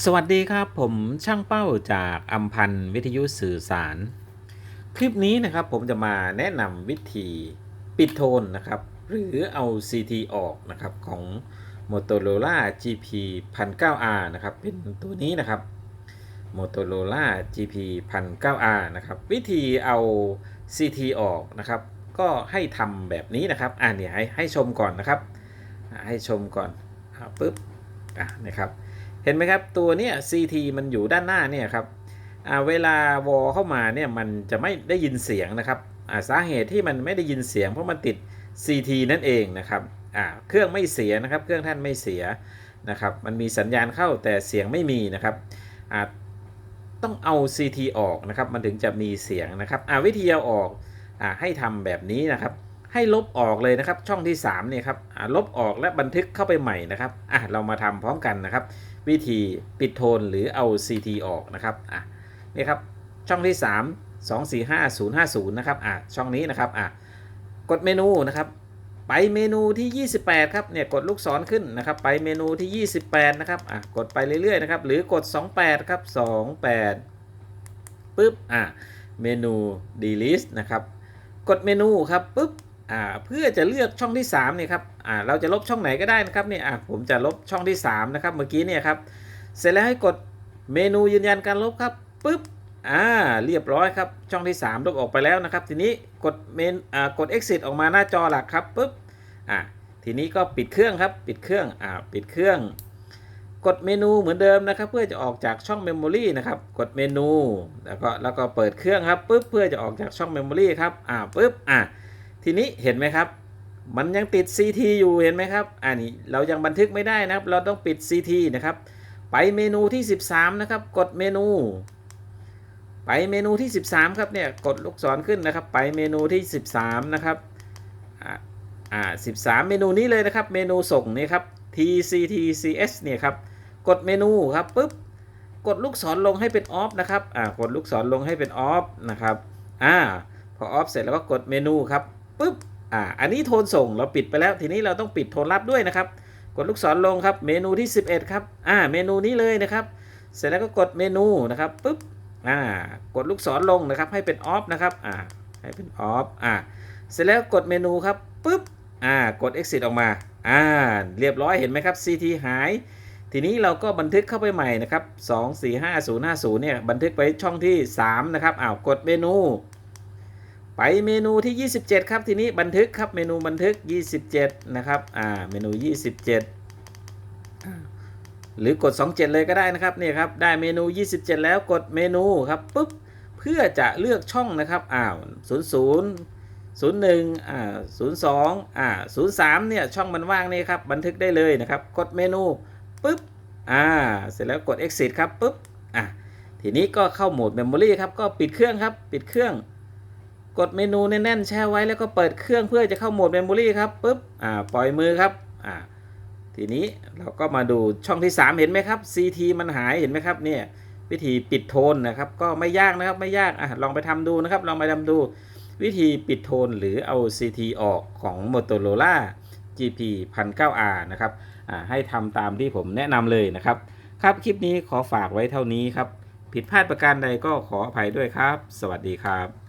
สวัสดีครับผมช่างเป้าจากอัมพันธ์วิทยุสื่อสาร คลิปนี้นะครับผมจะมาแนะนำวิธีปิดโทนนะครับ หรือเอา CT ออกนะครับของ Motorola GP 1009R นะครับเป็นตัวนี้นะครับ Motorola GP 1009R นะครับวิธีเอา CT ออกนะครับ ก็ให้ทำแบบนี้นะครับอ่าเนี่ยให้ให้ชมก่อนนะครับ ให้ชมก่อนอปึ๊บอะนะครับ เห็นไหมครับตัวเนี้ย CT มันอยู่ด้านหน้าเนี่ยครับเวลาวอเข้ามาเนี่ยมันจะไม่ได้ยินเสียงนะครับาสาเหตุที่มันไม่ได้ยินเสียง เพราะมันติด CT นั่นเองนะครับเครื่องไม่เสียนะครับ เครื่องท่านไม่เสียนะครับมันมีสัญญาณเข้าแต่เสียงไม่มีนะครับต้องเอา CT ออกนะครับ มันถึงจะมีเสียงนะครับวิธีเอาออกอให้ทำแบบนี้นะครับ ให้ลบออกเลยนะครับ ช่องที่3เนี่ยครับลบออกและบันทึกเข้าไปใหม่นะครับอะเรามาทำพร้อมกันนะครับ วิธีปิดโทนหรือเอา CT ออกนะครับอะนี่ครับช่องที่ 3 2 4 5 0 5 0 นะครับ อะ ช่องนี้นะครับ อะ กดเมนูนะครับ ไปเมนูที่ 28 ครับ เนี่ย กดลูกศรขึ้นนะครับ ไปเมนูที่ 28 นะครับ อะ กดไปเรื่อยๆ นะครับ หรือกด 28 ครับ 28ปุ๊บ อะ เมนู delete นะครับ กดเมนูครับปุ๊บ อ่าเพื่อจะเลือกช่องที่3เนี่ยครับอ่าเราจะลบช่องไหนก็ได้นะครับเนี่ยอ่าผมจะลบช่องที่3นะครับเมื่อกี้เนี่ยครับเสร็จแล้วให้กดเมนูยืนยันการลบครับปุ๊บอ่าเรียบร้อยครับช่องที่ 3 ลบออกไปแล้วนะครับ ทีนี้กดเมนอ่ากด exit ออกมาหน้าจอหลักครับปุ๊บอ่าทีนี้ก็ปิดเครื่องครับปิดเครื่องอ่าปิดเครื่อง กดเมนูเหมือนเดิมนะครับ เพื่อจะออกจากช่องเมมโมรีนะครับกดเมนูแล้วก็แล้วก็เปิดเครื่องครับปุ๊บเพื่อจะออกจากช่องเมมโมรีครับอ่าปุ๊บอ่า ทีนี้เห็นไหมครับ มันยังติด CT อยู่เห็นไหมครับอันนี้เรายังบันทึกไม่ได้นะครับ เราต้องปิด CT นะครับ ไปเมนูที่ 13 นะครับ กดเมนู ไปเมนูที่ 13 ครับเนี่ยกดลูกศรขึ้นนะครับ ไปเมนูที่ 13 นะครับอ่าอ่า13 เมนูนี้เลยนะครับ เมนูส่งนี่ครับ TCTCS เนี่ยครับ กดเมนูครับปุ๊บ กดลูกศรลงให้เป็นออฟนะครับ อ่า กดลูกศรลงให้เป็นออฟนะครับ อ่า พอออฟเสร็จแล้วก็กดเมนูครับ ปุ๊บอ่าอันนี้โทนส่งเราปิดไปแล้ว ทีนี้เราต้องปิดโทนรับด้วยนะครับ กดลูกศรลงครับเมนูที่ 11 ครับอ่าเมนูนี้เลยนะครับ เสร็จแล้วก็กดเมนูนะครับปุ๊บอ่ากดลูกศรลงนะครับ ให้เป็นออฟนะครับอ่าให้เป็นออฟอ่าเสร็จแล้วกดเมนูครับปุ๊บอ่ากด exit ออกมาอ่าเรียบร้อยเห็นไหมครับ CT หาย ทีนี้เราก็บันทึกเข้าไปใหม่นะครับ 2 4 5 0 5 0เนี่ยบันทึกไปช่องที่ 3 นะครับอ้าวกดเมนู ไปเมนูที่ 27 ครับทีนี้บันทึกครับเมนูบันทึก 27 นะครับอ่าเมนู 27 หรือกด 27 เลยก็ได้นะครับเนี่ยครับได้เมนู 27 แล้วกดเมนูครับปุ๊บเพื่อจะเลือกช่องนะครับอ้าว00 01อ่า02อ่า03เนี่ยช่องมันว่างนี่ครับบันทึกได้เลยนะครับกดเมนูปุ๊บอ่าเสร็จแล้วกด exit ครับปุ๊บอะทีนี้ก็เข้าโหมด memory ครับก็ปิดเครื่องครับปิดเครื่อง กดเมนูแน่นๆแช่ไว้แล้วก็เปิดเครื่องเพื่อจะเข้าโหมด memory ครับปุ๊บอ่าปล่อยมือครับอ่าทีนี้เราก็มาดูช่องที่ 3 เห็นไหมครับ CT มันหายเห็นไหมครับเนี่ยวิธีปิดโทนนะครับ ก็ไม่ยากนะครับไม่ยากอะลองไปทำดูนะครับ ลองไปทำดู วิธีปิดโทนหรือเอา CT ออกของ Motorola GP 1009R นะครับอ่าให้ทำตามที่ผมแนะนำเลยนะครับ ครับคลิปนี้ขอฝากไว้เท่านี้ครับ ผิดพลาดประการใดก็ขออภัยด้วยครับ สวัสดีครับ